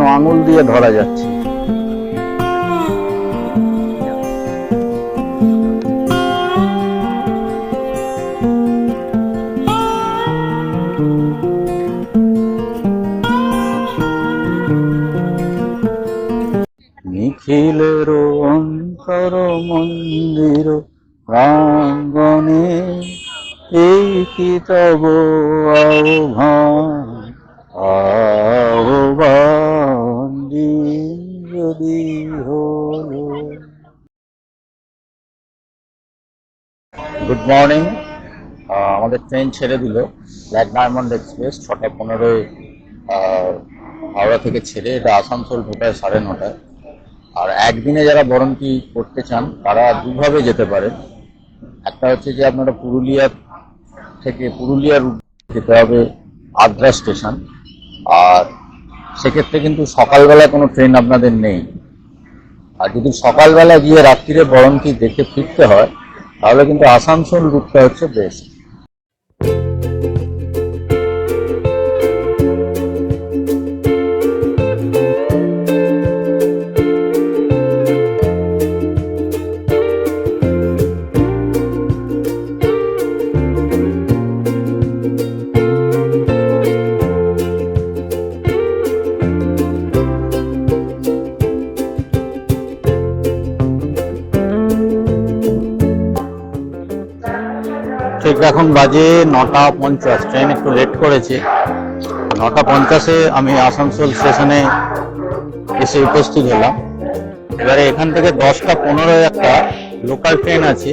যেন আঙুল দিয়ে ধরা যাচ্ছে। নিখিলের অন্তর মন্দির প্রাঙ্গণে এই কি তব আহ্বান। গুড মর্নিং আমাদের ট্রেন ছেড়ে দিল। ব্ল্যাক ডায়মন্ড এক্সপ্রেস ছটা পনেরোয় হাওড়া থেকে ছেড়ে এটা আসানসোল ঢোকায় সাড়ে নটায়। আর একদিনে যারা বরন্তি করতে চান, তারা দুভাবে যেতে পারেন। একটা হচ্ছে যে আপনারা পুরুলিয়া থেকে পুরুলিয়ার যেতে হবে, আদ্রা স্টেশন আর সেক্ষেত্রে কিন্তু সকালবেলা কোনো ট্রেন আপনাদের নেই। আর যদি সকালবেলা গিয়ে রাত্রিরে বরণটি দেখে ফিরতে হয়, তাহলে কিন্তু আসানসোল রুটটা হচ্ছে বেস্ট ঠিক, এখন বাজে নটা পঞ্চাশ। ট্রেন একটু লেট করেছে। নটা পঞ্চাশে আমি আসানসোল স্টেশনে এসে উপস্থিত হলাম। এবারে এখান থেকে দশটা পনেরো একটা লোকাল ট্রেন আছে,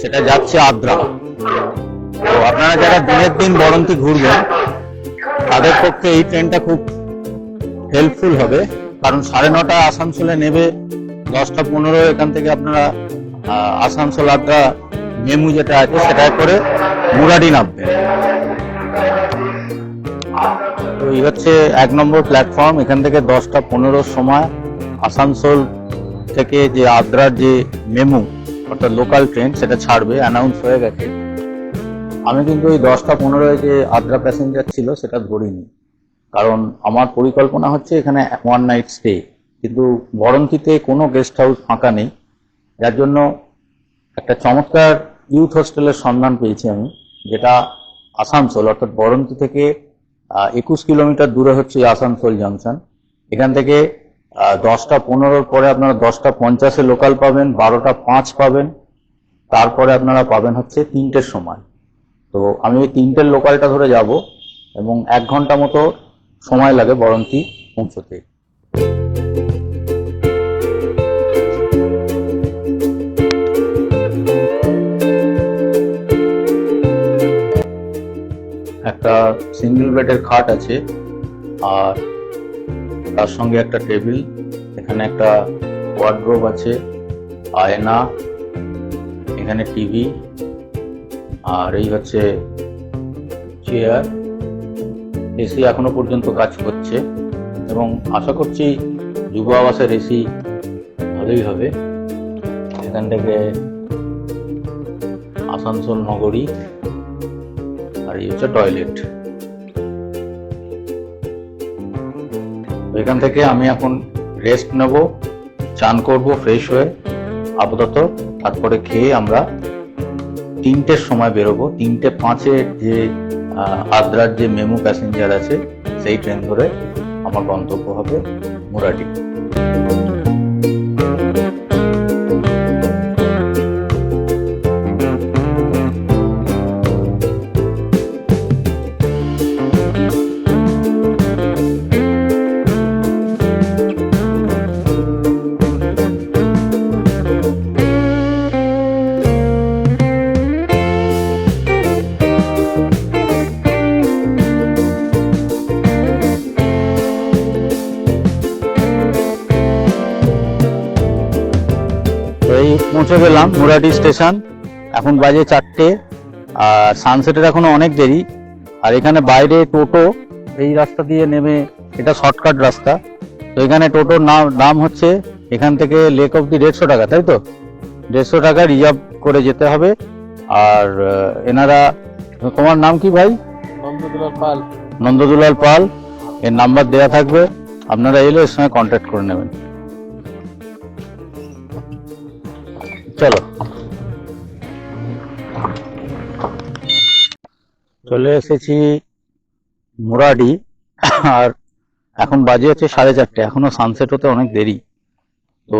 সেটা যাচ্ছে আদ্রা। তো আপনারা যারা দিনের দিন বরন্তি ঘুরবেন, তাদের পক্ষে এই ট্রেনটা খুব হেল্পফুল হবে। কারণ সাড়ে নটা আসানসোলে নেবে, দশটা পনেরো এখান থেকে আপনারা আসানসোল আদ্রা মেমু যেটা আছে সেটা করে মুরাডি নামবে। তো এই হচ্ছে এক নম্বর প্ল্যাটফর্ম এখান থেকে দশটা পনেরোর সময় আসানসোল থেকে যে আদ্রার যে মেমু অর্থাৎ লোকাল ট্রেন সেটা ছাড়বে অ্যানাউন্স হয়ে গেছে। আমি কিন্তু ওই দশটা পনেরোয় যে আদ্রা প্যাসেঞ্জার ছিল, সেটা ধরিনি। কারণ আমার পরিকল্পনা হচ্ছে এখানে ওয়ান নাইট স্টে কিন্তু বরন্তিতে কোনো গেস্ট হাউস ফাঁকা নেই। যার জন্য একটা চমৎকার ইউথ হোস্টেলের সন্ধান পেয়েছি আমি, যেটা আসানসোল, অর্থাৎ বরন্তি থেকে একুশ কিলোমিটার দূরে হচ্ছে আসানসোল জাংশন এখান থেকে দশটা পনেরোর পরে আপনারা দশটা পঞ্চাশে লোকাল পাবেন, বারোটা পাঁচ পাবেন, তারপরে আপনারা পাবেন হচ্ছে তিনটের সময়। তো আমি ওই তিনটের লোকালটা ধরে যাব এবং এক ঘণ্টা মতো সময় লাগে বরন্তি পৌঁছতে। একটা সিঙ্গেল বেডের খাট আছে আর তার সঙ্গে একটা টেবিল, এখানে একটা ওয়ার্ড্রোব আছে, আয়না, এখানে টিভি আর এই হচ্ছে চেয়ার এসি এখনও পর্যন্ত কাজ করছে এবং আশা করছি যুব আবাসের এসি ভালোই হবে। এখান থেকে আসানসোল নগরী আর এই হচ্ছে টয়লেট এখান থেকে আমি এখন রেস্ট নেব, চান করব ফ্রেশ হয়ে, আপাতত। তারপরে খেয়ে আমরা তিনটের সময় বেরোবো। তিনটে পাঁচে যে আদ্রার যে মেমু প্যাসেঞ্জার আছে, সেই ট্রেন ধরে আমার গন্তব্য হবে মুরাডি। পৌঁছে গেলাম মুরাডি স্টেশন। এখন বাজে চারটে আর সানসেটের এখনও অনেক দেরি। আর এখানে বাইরে টোটো এই রাস্তা দিয়ে নেমে এটা শর্টকাট রাস্তা। তো এখানে টোটোর নাম দাম হচ্ছে এখান থেকে লেক অব্দি দেড়শো টাকা তাই তো? দেড়শো টাকা রিজার্ভ করে যেতে হবে। আর এনারা তোমার নাম কি ভাই? নন্দদুলাল পাল। নন্দদুলাল পাল। এর নাম্বার দেওয়া থাকবে। আপনারা এলে এর সঙ্গে কন্ট্যাক্ট করে নেবেন। চলো। চলে এসেছি মুরাডি, আর এখন বাজে হচ্ছে সাড়ে চারটে, এখনও সানসেট হতে অনেক দেরি। তো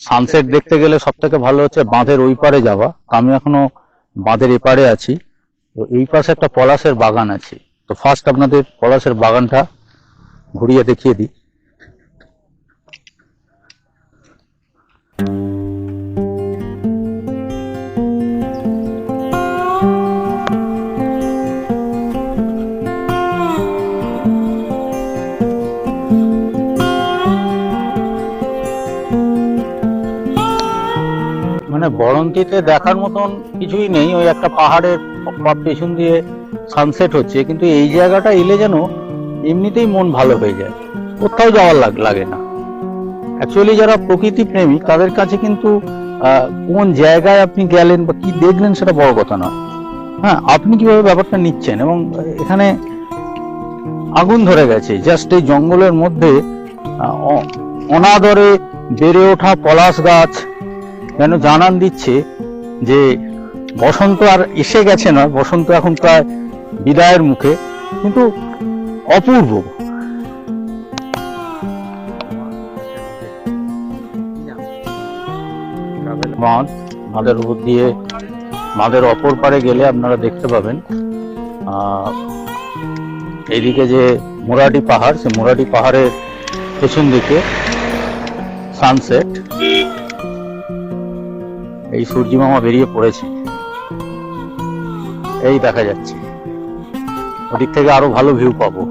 সানসেট দেখতে গেলে সব থেকে ভালো হচ্ছে বাঁধের ওই পারে যাওয়া। আমি এখনও বাঁধের এপারে আছি। তো এই পাশে একটা পলাশের বাগান আছে। তো ফার্স্ট আপনাদের পলাশের বাগানটা ঘুরিয়ে দেখিয়ে দিই। বরন্তিতে দেখার মতন কিছুই নেই। ওই একটা পাহাড়ের পেছন দিয়ে সানসেট হচ্ছে। কিন্তু এই জায়গাটা এলে যেন এমনিতেই মন ভালো হয়ে যায়। কোথাও যাওয়ার লাগে না। অ্যাকচুয়ালি যারা প্রকৃতি প্রেমী, তাদের কাছে কিন্তু কোন জায়গায় আপনি গেলেন বা কি দেখলেন সেটা বড় কথা না হ্যাঁ আপনি কীভাবে ব্যাপারটা নিচ্ছেন এবং এখানে আগুন ধরে গেছে। জাস্ট এই জঙ্গলের মধ্যে অনাদরে বেড়ে ওঠা পলাশ গাছ যেন জানান দিচ্ছে যে বসন্ত আর এসে গেছে না, বসন্ত এখন প্রায় বিদায়ের মুখে, কিন্তু অপূর্ব। বাঁধ বাঁধের উপর দিয়ে, মাদের অপর পারে গেলে আপনারা দেখতে পাবেন এইদিকে যে মুরাডি পাহাড়, সে মুরাডি পাহাড়ের পেছন দিকে সানসেট। এই সূর্যি মামা বেরিয়ে পড়েছে। এই দেখা যাচ্ছে। ওদিক থেকে আরও ভালো ভিউ পাবো।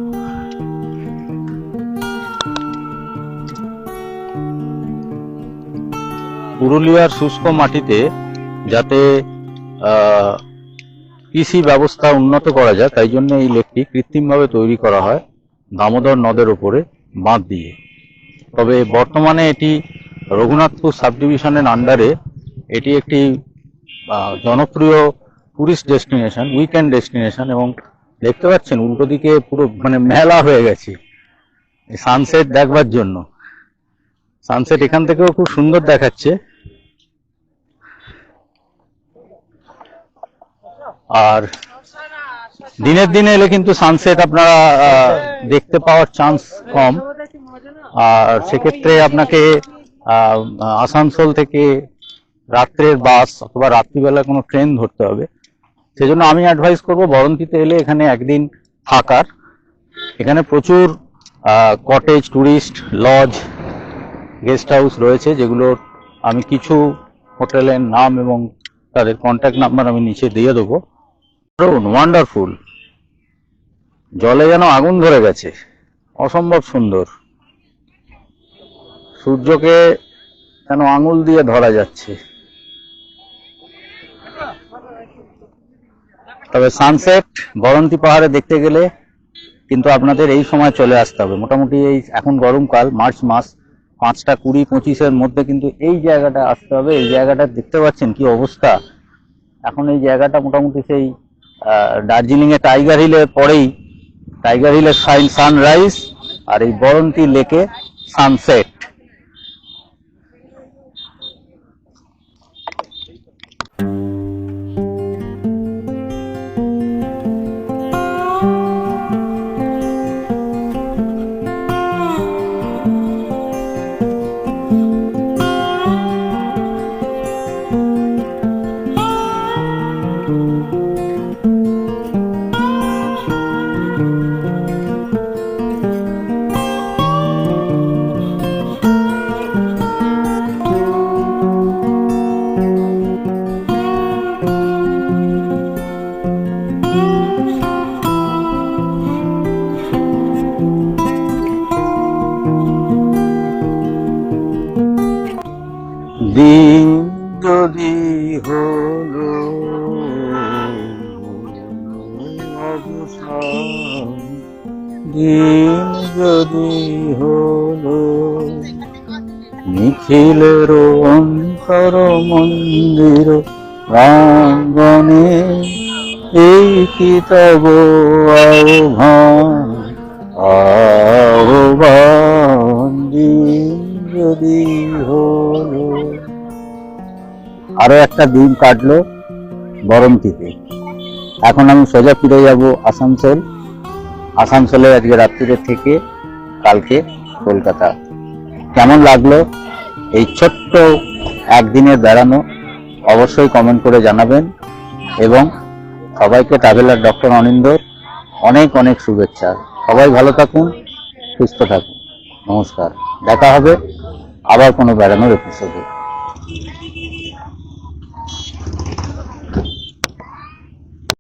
পুরুলিয়ার শুষ্ক মাটিতে যাতে কৃষি ব্যবস্থা উন্নত করা যায়, তাই জন্য এই লেকটি কৃত্রিমভাবে তৈরি করা হয় দামোদর নদের উপরে বাঁধ দিয়ে। তবে বর্তমানে এটি রঘুনাথপুর সাব ডিভিশনের আন্ডারে এটি একটি জনপ্রিয় টুরিস্ট ডেস্টিনেশন উইকেন্ড ডেস্টিনেশন এবং দেখতে পাচ্ছেন উল্টো দিকে পুরো মানে মেলা হয়ে গেছে। সানসেট দেখবার জন্য। সানসেট এখান থেকেও খুব সুন্দর দেখাচ্ছে। আর দিনের দিনে এলে কিন্তু সানসেট আপনারা দেখতে পাওয়ার চান্স কম। আর সেক্ষেত্রে আপনাকে আসানসোল থেকে রাত্রের বাস অথবা রাত্রিবেলা কোনো ট্রেন ধরতে হবে। সেজন্য আমি অ্যাডভাইস করব, বরন্তিতে এলে এখানে একদিন থাকার। এখানে প্রচুর cottage tourist lodge guest house রয়েছে যেগুলোর আমি কিছু হোটেলের নাম এবং তাদের কন্ট্যাক্ট নাম্বার আমি নিচে দিয়ে দেবো। ওয়ান্ডারফুল জলে যেন আগুন ধরে গেছে। অসম্ভব সুন্দর। সূর্যকে যেন আঙুল দিয়ে ধরা যাচ্ছে। তবে সানসেট বরন্তি পাহাড়ে দেখতে গেলে কিন্তু আপনাদের এই সময় চলে আসতে হবে। মোটামুটি এই এখন গরমকাল, মার্চ মাস, পাঁচটা কুড়ি পঁচিশের মধ্যে কিন্তু এই জায়গাটা আসতে হবে। এই জায়গাটা দেখতে পাচ্ছেন কি অবস্থা। এখন এই জায়গাটা মোটামুটি সেই দার্জিলিং এ টাইগার হিলের পরেই, টাইগার হিলের সানরাইজ আর এই বরন্তি লেকে সানসেট দিন যদি হলো নিখিলের অন্তর মন্দির প্রাঙ্গণে এই কি তব আহ্বান দিন যদি হলো আরও একটা দিন কাটলো বরন্তিতে এখন আমি সোজা ফিরে যাব আসানসোল। আসানসোলে আজকে রাত্রিরে থেকে, কালকে কলকাতা। কেমন লাগল? এই ছোট্ট একদিনের বেড়ানো অবশ্যই কমেন্ট করে জানাবেন। এবং সবাইকে ট্রাভেলার ডক্টর অনিন্দর অনেক অনেক শুভেচ্ছা। সবাই ভালো থাকুন, সুস্থ থাকুন। নমস্কার। দেখা হবে আবার কোনো বেড়ানোর এপিসোডে